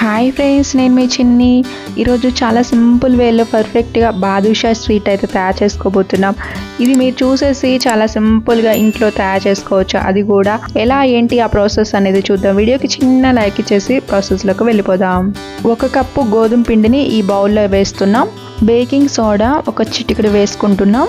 Hi friends నేను మీ చిన్ని. ఈరోజు చాలా సింపుల్ వేలో పర్ఫెక్ట్గా బాదుషా స్వీట్ అయితే తయారు చేసుకోబోతున్నాం. ఇది మీరు చూసేసి చాలా సింపుల్గా ఇంట్లో తయారు చేసుకోవచ్చు? అది కూడా ఎలా ఏంటి ఆ ప్రాసెస్ అనేది చూద్దాం. వీడియోకి చిన్న లైక్ ఇచ్చేసి ప్రాసెస్లోకి వెళ్ళిపోదాం. ఒక కప్పు గోధుమ పిండిని ఈ బౌల్లో వేస్తున్నాం. బేకింగ్ సోడా ఒక చిటికెడు వేసుకుంటున్నాం.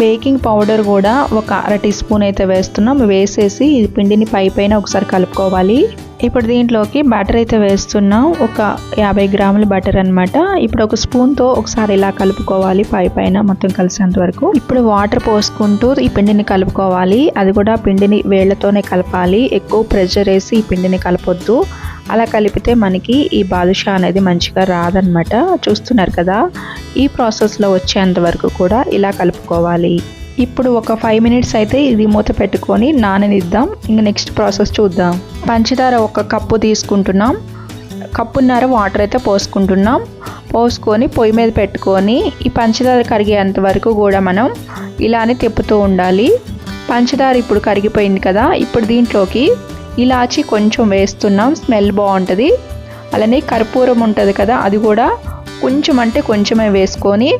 బేకింగ్ పౌడర్ కూడా ఒక అర టీ స్పూన్ అయితే వేస్తున్నాం. వేసేసి ఈ పిండిని పై పైన ఒకసారి కలుపుకోవాలి. ఇప్పుడు దీంట్లోకి బటర్ అయితే వేస్తున్నాం. ఒక యాభై గ్రాముల బటర్ అనమాట ఇప్పుడు ఒక స్పూన్తో ఒకసారి ఇలా కలుపుకోవాలి పై పైన మొత్తం కలిసేంత వరకు. ఇప్పుడు వాటర్ పోసుకుంటూ ఈ పిండిని కలుపుకోవాలి. అది కూడా పిండిని వేళ్ళతోనే కలపాలి. ఎక్కువ ప్రెషర్ వేసి ఈ పిండిని కలపొద్దు. అలా కలిపితే మనకి ఈ బాదుషా అనేది మంచిగా రాదనమాట చూస్తున్నారు కదా? ఈ ప్రాసెస్లో వచ్చేంత వరకు కూడా ఇలా కలుపుకోవాలి. ఇప్పుడు ఒక ఫైవ్ మినిట్స్ అయితే ఇది మూత పెట్టుకొని నాననిద్దాం. ఇంక నెక్స్ట్ ప్రాసెస్ చూద్దాం. పంచదార ఒక కప్పు తీసుకుంటున్నాం. కప్పున్నర వాటర్ అయితే పోసుకుంటున్నాం. పోసుకొని పొయ్యి మీద పెట్టుకొని ఈ పంచదార కరిగేంత వరకు కూడా మనం ఇలానే తిప్పుతూ ఉండాలి. పంచదార ఇప్పుడు కరిగిపోయింది కదా? ఇప్పుడు దీంట్లోకి ఇలాచి కొంచెం వేస్తున్నాం స్మెల్ బాగుంటుంది. అలానే కర్పూరం ఉంటుంది కదా అది కూడా కొంచెం అంటే కొంచెమే వేసుకొని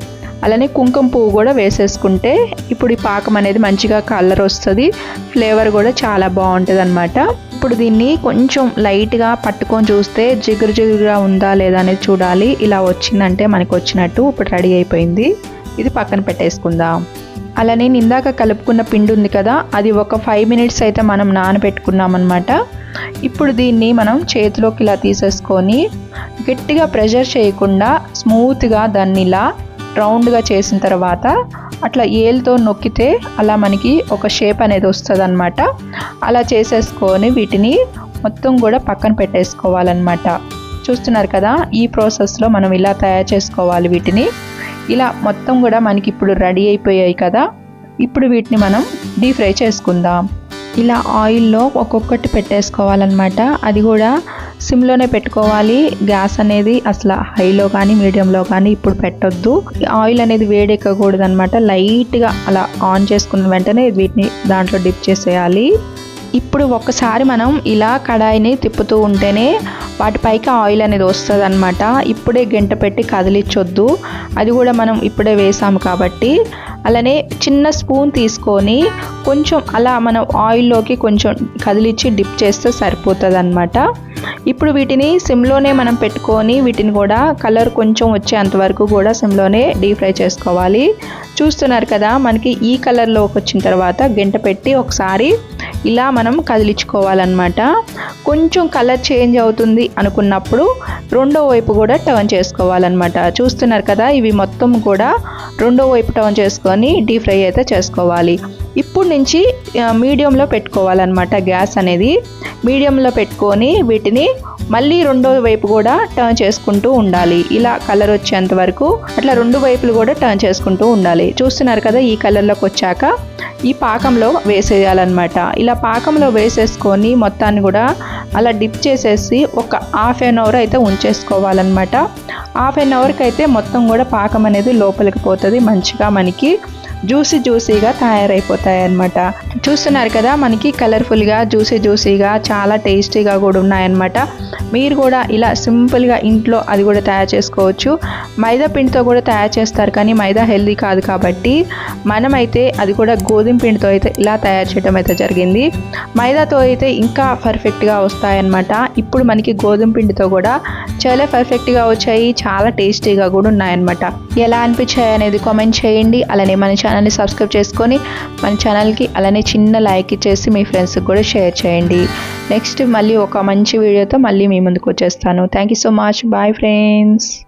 అలానే కుంకుమ పువ్వు కూడా వేసేసుకుంటే ఇప్పుడు ఈ పాకం అనేది మంచిగా కలర్ వస్తుంది ఫ్లేవర్ కూడా చాలా బాగుంటుంది అనమాట ఇప్పుడు దీన్ని కొంచెం లైట్గా పట్టుకొని చూస్తే జిగురు జిగురుగా ఉందా లేదా అనేది చూడాలి. ఇలా వచ్చిందంటే మనకు వచ్చినట్టు ఇప్పుడు రెడీ అయిపోయింది. ఇది పక్కన పెట్టేసుకుందాం. అలానే ఇందాక కలుపుకున్న పిండి ఉంది కదా అది ఒక ఫైవ్ మినిట్స్ అయితే మనం నానబెట్టుకున్నాం అనమాట ఇప్పుడు దీన్ని మనం చేతిలోకి ఇలా తీసేసుకొని గట్టిగా ప్రెషర్ చేయకుండా స్మూత్గా దాన్ని ఇలా రౌండ్గా చేసిన తర్వాత అట్లా ఏలుతో నొక్కితే అలా మనకి ఒక షేప్ అనేది వస్తుంది అనమాట అలా చేసేసుకొని వీటిని మొత్తం కూడా పక్కన పెట్టేసుకోవాలన్నమాట. చూస్తున్నారు కదా ఈ ప్రాసెస్లో మనం ఇలా తయారు చేసుకోవాలి వీటిని. ఇలా మొత్తం కూడా మనకి ఇప్పుడు రెడీ అయిపోయాయి కదా. ఇప్పుడు వీటిని మనం డీప్ ఫ్రై చేసుకుందాం. ఇలా ఆయిల్లో ఒక్కొక్కటి పెట్టేసుకోవాలన్నమాట. అది కూడా సిమ్లోనే పెట్టుకోవాలి. గ్యాస్ అనేది అసలు హైలో కానీ మీడియంలో కానీ ఇప్పుడు పెట్టొద్దు. ఆయిల్ అనేది వేడెక్కకూడదు అనమాట లైట్గా అలా ఆన్ చేసుకున్న వెంటనే వీటిని దాంట్లో డిప్ చేసేయాలి. ఇప్పుడు ఒక్కసారి మనం ఇలా కడాయిని తిప్పుతూ ఉంటేనే వాటిపైకి ఆయిల్ అనేది వస్తుంది అనమాట ఇప్పుడే గంట పెట్టి కదిలించొద్దు. అది కూడా మనం ఇప్పుడే వేసాము కాబట్టి. అలానే చిన్న స్పూన్ తీసుకొని కొంచెం అలా మనం ఆయిల్లోకి కొంచెం కదిలిచ్చి డిప్ చేస్తే సరిపోతుంది అనమాట ఇప్పుడు వీటిని సిమ్లోనే మనం పెట్టుకొని వీటిని కూడా కలర్ కొంచెం వచ్చేంత వరకు కూడా సిమ్లోనే డీప్ ఫ్రై చేసుకోవాలి. చూస్తున్నారు కదా మనకి ఈ కలర్లోకి వచ్చిన తర్వాత గంట పెట్టి ఒకసారి ఇలా మనం కదిలించుకోవాలన్నమాట. కొంచెం కలర్ చేంజ్ అవుతుంది అనుకున్నప్పుడు రెండో వైపు కూడా టర్న్ చేసుకోవాలన్నమాట. చూస్తున్నారు కదా ఇవి మొత్తం కూడా రెండో వైపు టర్న్ చేసుకొని డీప్ ఫ్రై అయితే చేసుకోవాలి. ఇప్పుడు నుంచి మీడియంలో పెట్టుకోవాలన్నమాట గ్యాస్ అనేది. మీడియంలో పెట్టుకొని వీటిని మళ్ళీ రెండో వైపు కూడా టర్న్ చేసుకుంటూ ఉండాలి. ఇలా కలర్ వచ్చేంత వరకు అట్లా రెండు వైపులు కూడా టర్న్ చేసుకుంటూ ఉండాలి. చూస్తున్నారు కదా ఈ కలర్లోకి వచ్చాక ఈ పాకంలో వేసేయాలన్నమాట. ఇలా పాకంలో వేసేసుకొని మొత్తాన్ని కూడా అలా డిప్ చేసేసి ఒక హాఫ్ అన్ అవర్ అయితే ఉంచేసుకోవాలన్నమాట. హాఫ్ అన్ అవర్కి అయితే మొత్తం కూడా పాకం అనేది లోపలికి పోతుంది. మంచిగా మనకి జ్యూసీ జ్యూసీగా తయారైపోతాయి అన్నమాట చూస్తున్నారు కదా మనకి కలర్ఫుల్గా జ్యూసీ జ్యూసీగా చాలా టేస్టీగా కూడా ఉన్నాయన్నమాట. మీరు కూడా ఇలా సింపుల్గా ఇంట్లో అది కూడా తయారు చేసుకోవచ్చు. మైదా పిండితో కూడా తయారు చేస్తారు కానీ మైదా హెల్దీ కాదు కాబట్టి మనమైతే అది కూడా గోధుమ పిండితో అయితే ఇలా తయారు చేయడం అయితే జరిగింది. మైదాతో అయితే ఇంకా పర్ఫెక్ట్గా వస్తాయన్నమాట. ఇప్పుడు మనకి గోధుమ పిండితో కూడా చాలా పర్ఫెక్ట్గా వచ్చాయి చాలా టేస్టీగా కూడా ఉన్నాయన్నమాట. ఎలా అనిపించాయి అనేది కామెంట్ చేయండి. అలానే మన ఛానల్ని సబ్స్క్రైబ్ చేసుకొని మన ఛానల్కి అలానే చిన్న లైక్ ఇచ్చేసి మీ ఫ్రెండ్స్కి కూడా షేర్ చేయండి. నెక్స్ట్ మళ్ళీ ఒక మంచి వీడియోతో మళ్ళీ మీ ముందుకు వచ్చేస్తాను. Thank you so much bye friends